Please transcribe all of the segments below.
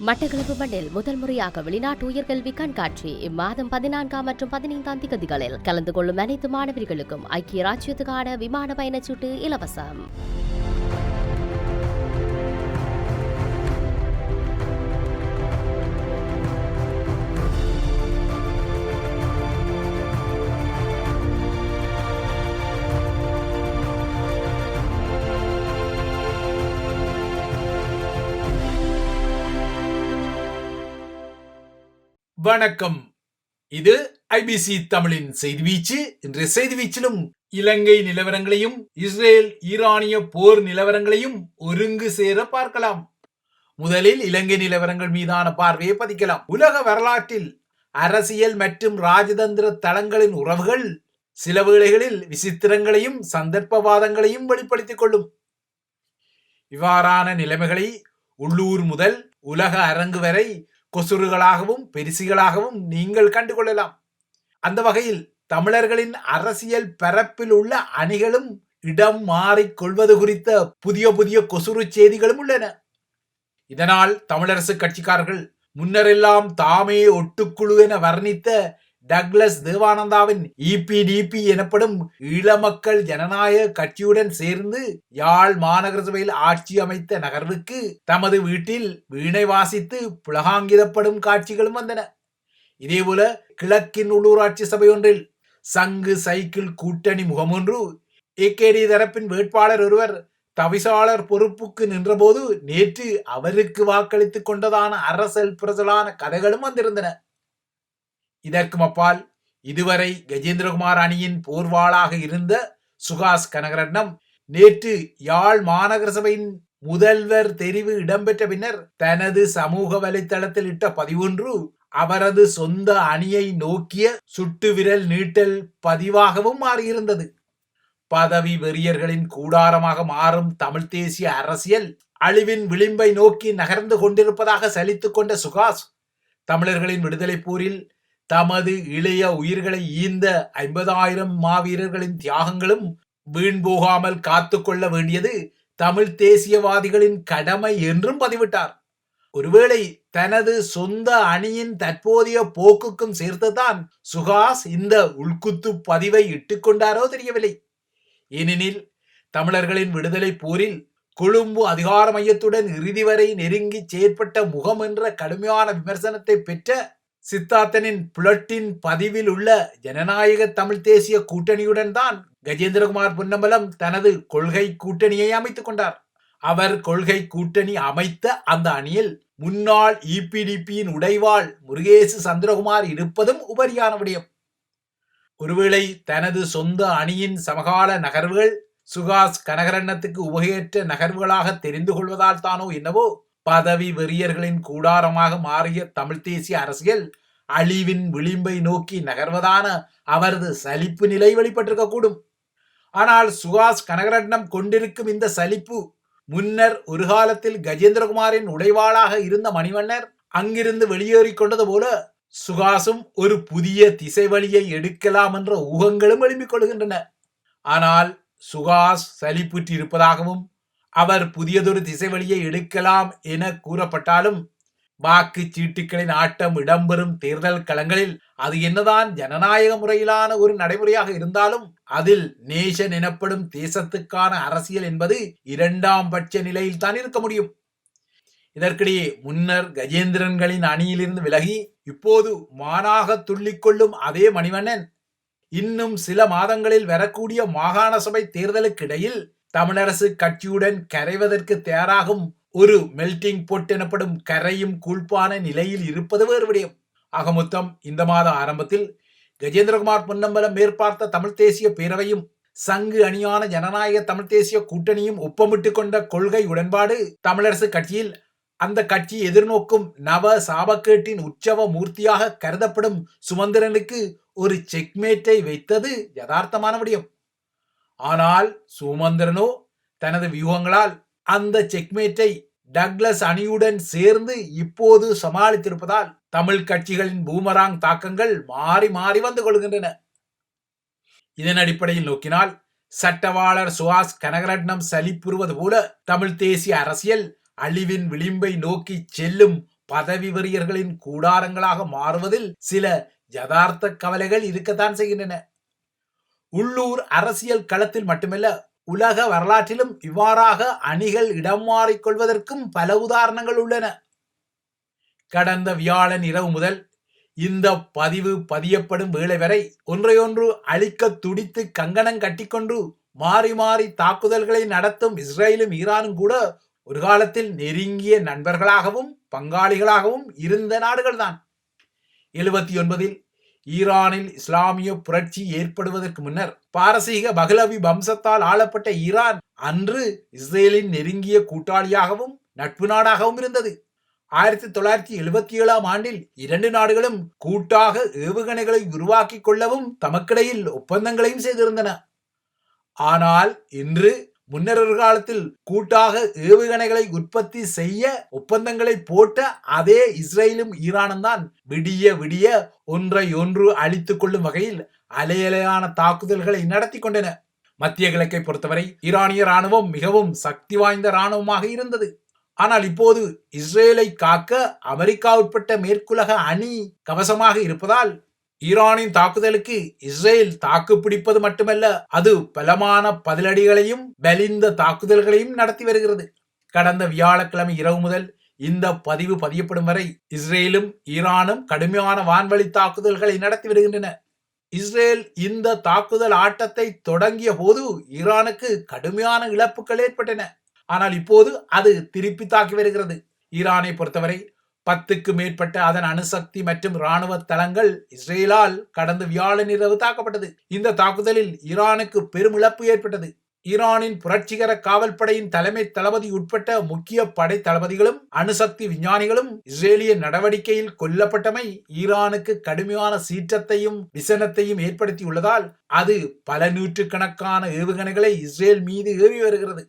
மட்டக்களப்பு மண்ணில் முதல் முறையாக வெளிநாட்டு உயர்கல்வி கண்காட்சி இம்மாதம் பதினான்காம் மற்றும் பதினைந்தாம் திகதிகளில் கலந்து கொள்ளும் அனைத்து மாணவர்களுக்கும் ஐக்கிய ராஜ்யத்துக்கான விமான பயணச்சீட்டு இலவசம். வணக்கம். இது ஐபிசி தமிழின் செய்தி வீச்சு. இன்றைய செய்தி வீச்சிலும் இலங்கை நிலவரங்களையும் இஸ்ரேல் ஈரானிய போர் நிலவரங்களையும் ஒருங்கு சேர பார்க்கலாம். முதலில் இலங்கை நிலவரங்கள் மீதான பார்வையை பதிக்கலாம். உலக வரலாற்றில் அரசியல் மற்றும் ராஜதந்திர தளங்களின் உறவுகள் சில வேளைகளில் விசித்திரங்களையும் சந்தர்ப்பவாதங்களையும் வெளிப்படுத்திக் கொள்ளும். இவ்வாறான நிலைமைகளை உள்ளூர் முதல் உலக அரங்கு வரை கொசுறுகளாகவும் பெரிசிகளாகவும் நீங்கள் கண்டுகொள்ளலாம். அந்த வகையில் தமிழர்களின் அரசியல் பரப்பில் உள்ள அணிகளும் இடம் மாறிக்கொள்வது குறித்த புதிய புதிய கொசுறு செய்திகளும் உள்ளன. இதனால் தமிழரசு கட்சிக்காரர்கள் முன்னரெல்லாம் தாமே ஒட்டுக்குழு என வர்ணித்த டக்ளஸ் தேவானந்தாவின் இபிடிபி எனப்படும் ஈழமக்கள் ஜனநாயக கட்சியுடன் சேர்ந்து யாழ் மாநகர சபையில் ஆட்சி அமைத்த நகர்வுக்கு தமது வீட்டில் வீணை வாசித்து புலகாங்கிதப்படும் காட்சிகளும் வந்தன. இதேபோல கிழக்கின் உள்ளூராட்சி சபை ஒன்றில் சங்கு சைக்கிள் கூட்டணி முகமொன்று ஏகேடி தரப்பின் வேட்பாளர் ஒருவர் தவிசாளர் பொறுப்புக்கு நின்றபோது நேற்று அவருக்கு வாக்களித்துக் கொண்டதான அரசல் புரசலான கதைகளும் வந்திருந்தன. இதற்கும் அப்பால் இதுவரை கஜேந்திரகுமார் அணியின் போர்வாளாக இருந்த சுகாஸ் கனகரட்னம் நேற்று யாழ் மாநகர சபையின் முதல்வர் தெரிவு இடம்பெற்ற பின்னர் தனது சமூக வலைத்தளத்தில் இட்ட பதிவொன்று அவரது சொந்த அணியை நோக்கிய சுட்டு விரல் நீட்டல் பதிவாகவும் மாறியிருந்தது. பதவி வெறியர்களின் கூடாரமாக மாறும் தமிழ் தேசிய அரசியல் அழிவின் விளிம்பை நோக்கி நகர்ந்து கொண்டிருப்பதாக சலித்துக் கொண்ட சுகாஸ் தமிழர்களின் விடுதலை போரில் தமது இளைய உயிர்களை ஈந்த ஐம்பதாயிரம் மாவீரர்களின் தியாகங்களும் வீண் போகாமல் காத்து கொள்ள வேண்டியது தமிழ் தேசியவாதிகளின் கடமை என்றும் பதிவிட்டார். ஒருவேளை தனது சொந்த அணியின் தற்போதைய போக்குக்கும் சேர்த்துதான் சுகாஸ் இந்த உள்குத்து பதிவை இட்டுக்கொண்டாரோ தெரியவில்லை. ஏனெனில் தமிழர்களின் விடுதலை போரில் கொழும்பு அதிகார மையத்துடன் இறுதி வரை நெருங்கி செயற்பட்ட முகம் என்ற கடுமையான விமர்சனத்தை பெற்ற சித்தார்த்தனின் புலட்டின் பதிவில் உள்ள ஜனநாயக தமிழ் தேசிய கூட்டணியுடன் தான் கஜேந்திரகுமார் பொன்னம்பலம் தனது கொள்கை கூட்டணியை அமைத்துக் கொண்டார். அவர் கொள்கை கூட்டணி அமைத்த அந்த அணியில் முன்னாள் இபிடிபியின் உடைவாள் முருகேசு சந்திரகுமார் இருப்பதும் உபரியான விடயம். ஒருவேளை தனது சொந்த அணியின் சமகால நகர்வுகள் சுகாஸ் கனகரண்ணத்துக்கு உபகையற்ற நகர்வுகளாக தெரிந்து கொள்வதால் தானோ என்னவோ? பதவி வெறியர்களின் கூடாரமாக மாறிய தமிழ் தேசிய அரசியல் அழிவின் விளிம்பை நோக்கி நகர்வதான அவரது சலிப்பு நிலை வெளிப்பட்டிருக்கக்கூடும். ஆனால் சுகாஸ் கனகரட்னம் கொண்டிருக்கும் இந்த சலிப்பு முன்னர் ஒரு காலத்தில் கஜேந்திரகுமாரின் உடைவாளாக இருந்த மணிவண்ணர் அங்கிருந்து வெளியேறி கொண்டது போல சுகாசும் ஒரு புதிய திசை வழியை எடுக்கலாம் என்ற ஊகங்களும் எழுப்பிக் கொள்கின்றன. ஆனால் சுகாஸ் சலிப்புற்றி இருப்பதாகவும் அவர் புதியதொரு திசை வழியை எடுக்கலாம் என கூறப்பட்டாலும் வாக்கு சீட்டுகளின் ஆட்டம் இடம்பெறும் தேர்தல் களங்களில் அது என்னதான் ஜனநாயக முறையிலான ஒரு நடைமுறையாக இருந்தாலும் அதில் நேஷன் எனப்படும் தேசத்துக்கான அரசியல் என்பது இரண்டாம் பட்ச நிலையில் தான் இருக்க முடியும். இதற்கிடையே முன்னர் கஜேந்திரன்களின் அணியிலிருந்து விலகி இப்போது மானாக துள்ளிக்கொள்ளும் அதே மணிவண்ணன் இன்னும் சில மாதங்களில் வரக்கூடிய மாகாண சபை தேர்தலுக்கிடையில் தமிழரசு கட்சியுடன் கரைவதற்கு தயாராகும் ஒரு மெல்டிங் பொட் எனப்படும் கரையும் கூழ்ப்பான நிலையில் இருப்பது வேறு விடயம். ஆக மொத்தம் இந்த மாத ஆரம்பத்தில் கஜேந்திரகுமார் பொன்னம்பலம் மேற்பார்த்த தமிழ் தேசிய பேரவையும் சங்கு அணியான ஜனநாயக தமிழ் தேசிய கூட்டணியும் ஒப்பமிட்டு கொண்ட கொள்கை உடன்பாடு தமிழரசு கட்சியில் அந்த கட்சி எதிர்நோக்கும் நவ சாபக்கேட்டின் உற்சவ மூர்த்தியாக கருதப்படும் சுமந்திரனுக்கு ஒரு செக்மேட்டை வைத்தது யதார்த்தமான விடயம். ஆனால் சுமந்திரனோ தனது வியூகங்களால் அந்த செக்மேட்டை டக்ளஸ் அணியுடன் சேர்ந்து இப்போது சமாளித்திருப்பதால் தமிழ் கட்சிகளின் பூமராங் தாக்கங்கள் மாறி மாறி வந்து கொள்கின்றன. இதன் அடிப்படையில் நோக்கினால் சட்டவாளர் சுஹாஸ் கனகரட்னம் சலிப்புறுவது போல தமிழ் தேசிய அரசியல் அழிவின் விளிம்பை நோக்கி செல்லும் பதவி வெறியர்களின் கூடாரங்களாக மாறுவதில் சில யதார்த்த கவலைகள் இருக்கத்தான் செய்கின்றன. உள்ளூர் அரசியல் களத்தில் மட்டுமல்ல உலக வரலாற்றிலும் இவ்வாறாக அணிகள் இடம் மாறிக்கொள்வதற்கும் பல உதாரணங்கள் உள்ளன. கடந்த வியாழன் இரவு முதல் இந்த பதிவு பதியப்படும் வேளை வரை ஒன்றையொன்று அழிக்க துடித்து கங்கணம் கட்டிக்கொண்டு மாறி மாறி தாக்குதல்களை நடத்தும் இஸ்ரேலும் ஈரானும் கூட ஒரு காலத்தில் நெருங்கிய நண்பர்களாகவும் பங்காளிகளாகவும் இருந்த நாடுகள்தான். எழுபத்தி ஒன்பதில் ஈரானில் இஸ்லாமிய புரட்சி ஏற்படுவதற்கு முன்னர் பாரசீக பகலவி வம்சத்தால் ஆளப்பட்ட ஈரான் அன்று இஸ்ரேலின் நெருங்கிய கூட்டாளியாகவும் நட்பு நாடாகவும் இருந்தது. ஆயிரத்தி தொள்ளாயிரத்தி எழுபத்தி ஏழாம் ஆண்டில் இரண்டு நாடுகளும் கூட்டாக ஏவுகணைகளை உருவாக்கிக் கொள்ளவும் தமக்கிடையில் ஒப்பந்தங்களையும் செய்திருந்தன. ஆனால் இன்று முன்னர் காலத்தில் கூட்டாக ஏவுகணைகளை உற்பத்தி செய்ய ஒப்பந்தங்களை போட்ட அதே இஸ்ரேலும் ஈரானும் தான் விடிய விடிய ஒன்றை ஒன்று அழித்துக் கொள்ளும் வகையில் அலையலையான தாக்குதல்களை நடத்தி கொண்டன. மத்திய கிழக்கை பொறுத்தவரை ஈரானிய ராணுவம் மிகவும் சக்தி வாய்ந்த ராணுவமாக இருந்தது. ஆனால் இப்போது இஸ்ரேலை காக்க அமெரிக்கா உட்பட்ட மேற்குலக அணி கவசமாக இருப்பதால் ஈரானின் தாக்குதலுக்கு இஸ்ரேல் தாக்கு பிடிப்பது மட்டுமல்ல அது பலமான பதிலடிகளையும் பலிந்த தாக்குதல்களையும் நடத்தி வருகிறது. கடந்த வியாழக்கிழமை இரவு முதல் இந்த பதிவு பதியப்படும் வரை இஸ்ரேலும் ஈரானும் கடுமையான வான்வழி தாக்குதல்களை நடத்தி வருகின்றன. இஸ்ரேல் இந்த தாக்குதல் ஆட்டத்தை தொடங்கிய போது ஈரானுக்கு கடுமையான இழப்புகள் ஏற்பட்டன. ஆனால் இப்போது அது திருப்பி தாக்கி வருகிறது. ஈரானை பொறுத்தவரை பத்துக்கு மேற்பட்ட அதன் அணுசக்தி மற்றும் ராணுவ தளங்கள் இஸ்ரேலால் கடந்த வியாழன் இரவு தாக்கப்பட்டது. இந்த தாக்குதலில் ஈரானுக்கு பெரும் இழப்பு ஏற்பட்டது. ஈரானின் புரட்சிகர காவல்படையின் தலைமை தளபதி உட்பட்ட முக்கிய படை தளபதிகளும் அணுசக்தி விஞ்ஞானிகளும் இஸ்ரேலிய நடவடிக்கையில் கொல்லப்பட்டமை ஈரானுக்கு கடுமையான சீற்றத்தையும் விசனத்தையும் ஏற்படுத்தியுள்ளதால் அது பல நூற்றுக்கணக்கான ஏவுகணைகளை இஸ்ரேல் மீது ஏவி வருகிறது.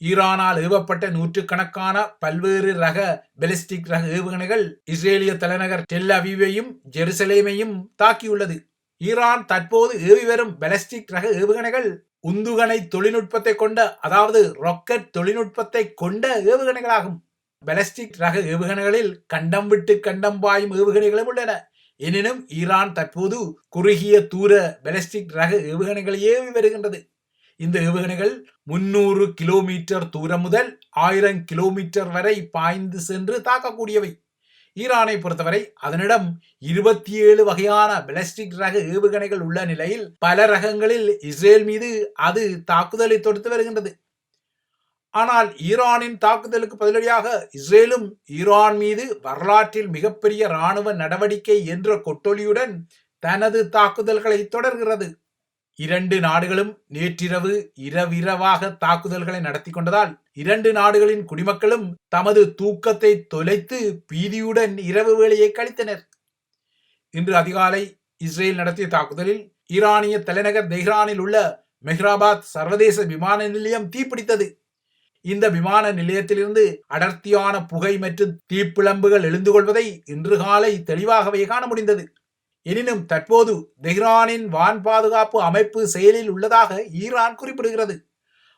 ஈரானால் ஏவப்பட்ட நூற்றுக்கணக்கான பல்வேறு ரக பெலிஸ்டிக் ரக ஏவுகணைகள் இஸ்ரேலிய தலைநகர் டெல் அவீவையும் ஜெருசலேமையும் தாக்கியுள்ளது. ஈரான் தற்போது ஏவி வரும் பெலஸ்டிக் ரக ஏவுகணைகள் உந்துகணை தொழில்நுட்பத்தை கொண்ட அதாவது ராக்கெட் தொழில்நுட்பத்தை கொண்ட ஏவுகணைகளாகும். பெலஸ்டிக் ரக ஏவுகணைகளில் கண்டம் விட்டு கண்டம் பாயும் ஏவுகணைகளும் உள்ளன. எனினும் ஈரான் தற்போது குறுகிய தூர பெலஸ்டிக் ரக ஏவுகணைகளையே ஏவி வருகின்றது. இந்த ஏவுகணைகள் முன்னூறு கிலோமீட்டர் தூரம் முதல் ஆயிரம் கிலோமீட்டர் வரை பாய்ந்து சென்று தாக்கக்கூடியவை. ஈரானை பொறுத்தவரை அதனிடம் இருபத்தி ஏழு வகையான பிளாஸ்டிக் ரக ஏவுகணைகள் உள்ள நிலையில் பல ரகங்களில் இஸ்ரேல் மீது அது தாக்குதலை தொடுத்து வருகின்றது. ஆனால் ஈரானின் தாக்குதலுக்கு பதிலடியாக இஸ்ரேலும் ஈரான் மீது வரலாற்றில் மிகப்பெரிய இராணுவ நடவடிக்கை என்ற கொட்டொலியுடன் தனது தாக்குதல்களை தொடர்கிறது. இரண்டு நாடுகளும் நேற்றிரவு இரவிரவாக தாக்குதல்களை நடத்தி கொண்டதால் இரண்டு நாடுகளின் குடிமக்களும் தமது தூக்கத்தை தொலைத்து பீதியுடன் இரவு வேளையை கழித்தனர். இன்று அதிகாலை இஸ்ரேல் நடத்திய தாக்குதலில் ஈரானிய தலைநகர் தெஹ்ரானில் உள்ள மெஹ்ராபாத் சர்வதேச விமான நிலையம் தீப்பிடித்தது. இந்த விமான நிலையத்திலிருந்து அடர்த்தியான புகை மற்றும் தீப்பிழம்புகள் எழுந்து கொள்வதை இன்று காலை தெளிவாகவே காண முடிந்தது. எனினும் தற்போது தெஹ்ரானின் வான் பாதுகாப்பு அமைப்பு செயலில் உள்ளதாக ஈரான் குறிப்பிடுகிறது.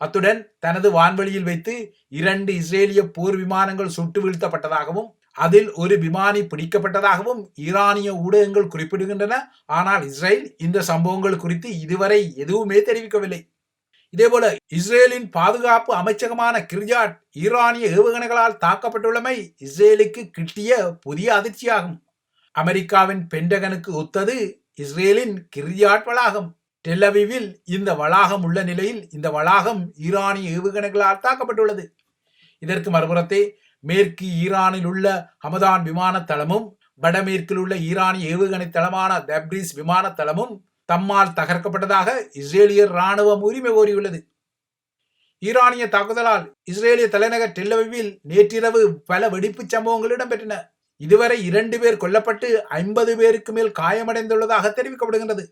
அத்துடன் தனது வான்வெளியில் வைத்து இரண்டு இஸ்ரேலிய போர் விமானங்கள் சுட்டு வீழ்த்தப்பட்டதாகவும் அதில் ஒரு விமானி பிடிக்கப்பட்டதாகவும் ஈரானிய ஊடகங்கள் குறிப்பிடுகின்றன. ஆனால் இஸ்ரேல் இந்த சம்பவங்கள் குறித்து இதுவரை எதுவுமே தெரிவிக்கவில்லை. இதேபோல இஸ்ரேலின் பாதுகாப்பு அமைச்சகமான கிர்ஜாட் ஈரானிய ஏவுகணைகளால் தாக்கப்பட்டுள்ளமை இஸ்ரேலுக்கு கிட்டிய புதிய அதிர்ச்சியாகும். அமெரிக்காவின் பென்டகனுக்கு ஒத்தது இஸ்ரேலின் கிரியாட் வளாகம் டெல்லவிவில் இந்த வளாகம் உள்ள நிலையில் இந்த வளாகம் ஈரானிய ஏவுகணைகளால் தாக்கப்பட்டுள்ளது. இதற்கு மறுபுறத்தே மேற்கு ஈரானில் உள்ள ஹமதான் விமான தளமும் வடமேற்கில் உள்ள ஈரானிய ஏவுகணை தளமான தப்ரீஸ் விமான தளமும் தம்மால் தகர்க்கப்பட்டதாக இஸ்ரேலியர் ராணுவம் உரிமை கோரியுள்ளது. ஈரானிய தாக்குதலால் இஸ்ரேலிய தலைநகர் டெல்லவிவில் நேற்றிரவு பல வெடிப்புச் சம்பவங்கள் இடம்பெற்றன. இதுவரை இரண்டு பேர் கொல்லப்பட்டு ஐம்பது பேருக்கு மேல் காயமடைந்துள்ளதாக தெரிவிக்கப்படுகின்றது.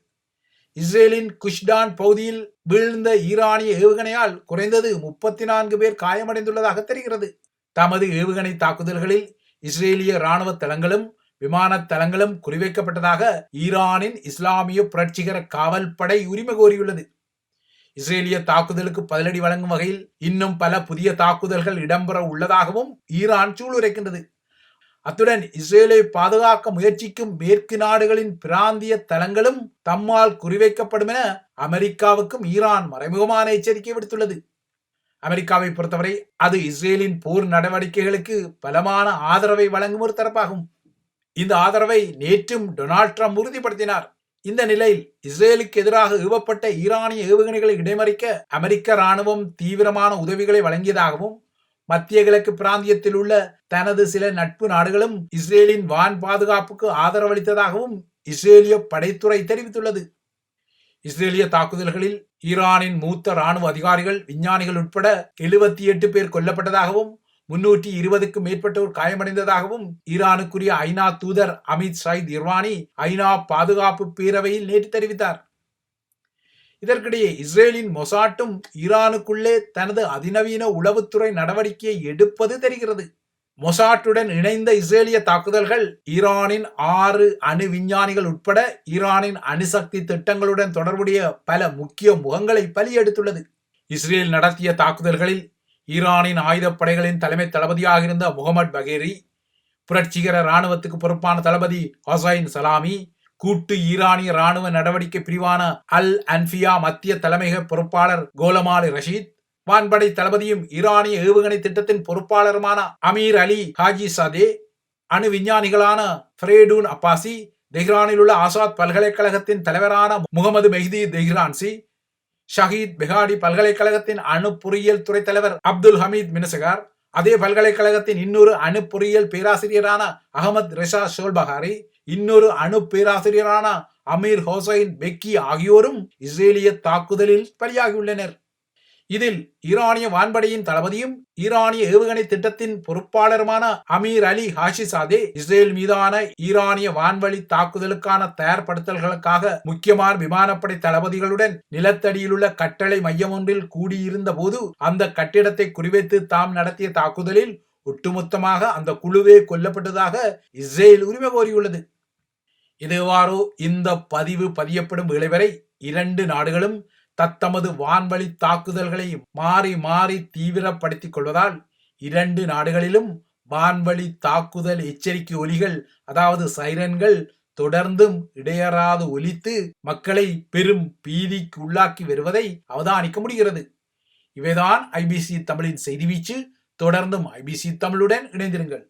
இஸ்ரேலின் குஷ்டான் பகுதியில் வீழ்ந்த ஈரானிய ஏவுகணையால் குறைந்தது முப்பத்தி நான்கு பேர் காயமடைந்துள்ளதாக தெரிகிறது. தமது ஏவுகணை தாக்குதல்களில் இஸ்ரேலிய ராணுவ தளங்களும் விமான தளங்களும் குறிவைக்கப்பட்டதாக ஈரானின் இஸ்லாமிய புரட்சிகர காவல் படை உரிமை கோரியுள்ளது. இஸ்ரேலிய தாக்குதலுக்கு பதிலடி வழங்கும் வகையில் இன்னும் பல புதிய தாக்குதல்கள் இடம்பெற உள்ளதாகவும் ஈரான் சூளுரைக்கின்றது. அத்துடன் இஸ்ரேலை பாதுகாக்க முயற்சிக்கும் மேற்கு நாடுகளின் பிராந்திய தளங்களும் தம்மால் குறிவைக்கப்படும் என அமெரிக்காவுக்கும் ஈரான் மறைமுகமான எச்சரிக்கை விடுத்துள்ளது. அமெரிக்காவை பொறுத்தவரை அது இஸ்ரேலின் போர் நடவடிக்கைகளுக்கு பலமான ஆதரவை வழங்கும் ஒரு தரப்பாகும். இந்த ஆதரவை நேற்றும் டொனால்ட் ட்ரம்ப் உறுதிப்படுத்தினார். இந்த நிலையில் இஸ்ரேலுக்கு எதிராக ஏவப்பட்ட ஈரானிய ஏவுகணைகளை இடைமறிக்க அமெரிக்க ராணுவம் தீவிரமான உதவிகளை வழங்கியதாகவும் மத்திய கிழக்கு பிராந்தியத்தில் உள்ள தனது சில நட்பு நாடுகளும் இஸ்ரேலின் வான் பாதுகாப்புக்கு ஆதரவளித்ததாகவும் இஸ்ரேலிய படைத்துறை தெரிவித்துள்ளது. இஸ்ரேலிய தாக்குதல்களில் ஈரானின் மூத்த ராணுவ அதிகாரிகள் விஞ்ஞானிகள் உட்பட எழுபத்தி எட்டு பேர் கொல்லப்பட்டதாகவும் முன்னூற்றி இருபதுக்கும் மேற்பட்டோர் காயமடைந்ததாகவும் ஈரானுக்குரிய ஐநா தூதர் அமித் சயித் இர்வானி ஐநா பாதுகாப்பு பேரவையில் நேற்று தெரிவித்தார். இதற்கிடையே இஸ்ரேலின் மொசாட்டும் ஈரானுக்குள்ளே தனது அதிநவீன உளவுத்துறை நடவடிக்கையை எடுப்பது தெரிகிறது. மொசாட்டுடன் இணைந்த இஸ்ரேலிய தாக்குதல்கள் ஈரானின் ஆறு அணு விஞ்ஞானிகள் உட்பட ஈரானின் அணுசக்தி திட்டங்களுடன் தொடர்புடைய பல முக்கிய முகங்களை பலியெடுத்துள்ளது. இஸ்ரேல் நடத்திய தாக்குதல்களில் ஈரானின் ஆயுதப்படைகளின் தலைமை தளபதியாக இருந்த முகமது பகேரி புரட்சிகர இராணுவத்துக்கு பொறுப்பான தளபதி ஹொசைன் சலாமி கூட்டு ஈரானிய ராணுவ நடவடிக்கை பிரிவான அல் அன்பியா மத்திய தலைமையக பொறுப்பாளர் கோலமாலி ரஷீத் வான்படை தளபதியும் ஈரானிய ஏவுகணை திட்டத்தின் பொறுப்பாளருமான அமீர் அலி ஹாஜி சதே அணு விஞ்ஞானிகளான ஃப்ரேடூன் அப்பாசி தெஹ்ரானில் உள்ள ஆசாத் பல்கலைக்கழகத்தின் தலைவரான முகமது மெஹ்தி தெஹ்ரான்சி ஷஹீத் பெஹாடி பல்கலைக்கழகத்தின் அணு பொறியியல் துறை தலைவர் அப்துல் ஹமீத் மினசகார் அதே பல்கலைக்கழகத்தின் இன்னொரு அணு பொறியியல் பேராசிரியரான அகமது ரெஷா ஷோல்பஹாரி இன்னொரு அணு பேராசிரியரான அமீர் ஹோசைன் பெக்கி ஆகியோரும் இஸ்ரேலிய தாக்குதலில் பலியாகியுள்ளனர். இதில் ஈரானிய வான்படையின் தளபதியும் ஈரானிய ஏவுகணை திட்டத்தின் பொறுப்பாளருமான அமீர் அலி ஹாஷிசாதே இஸ்ரேல் மீதான ஈரானிய வான்வழி தாக்குதலுக்கான தயார்படுத்தல்களுக்காக முக்கியமான விமானப்படை தளபதிகளுடன் நிலத்தடியிலுள்ள கட்டளை மையம் ஒன்றில் கூடியிருந்த போது அந்த கட்டிடத்தை குறிவைத்து தாம் நடத்திய தாக்குதலில் ஒட்டுமொத்தமாக அந்த குழுவே கொல்லப்பட்டதாக இஸ்ரேல் உரிமை கோரியுள்ளது. இதுவாறு இந்த பதிவு பதியப்படும் இளைவரை இரண்டு நாடுகளும் தத்தமது வான்வழி தாக்குதல்களை மாறி மாறி தீவிரப்படுத்திக் கொள்வதால் இரண்டு நாடுகளிலும் வான்வழி தாக்குதல் எச்சரிக்கை ஒலிகள் அதாவது சைரன்கள் தொடர்ந்தும் இடையறாது ஒலித்து மக்களை பெரும் பீதிக்கு உள்ளாக்கி வருவதை அவதானிக்க முடிகிறது. இவைதான் ஐபிசி தமிழின் செய்தி வீச்சு. தொடர்ந்தும் ஐபிசி தமிழுடன் இணைந்திருங்கள்.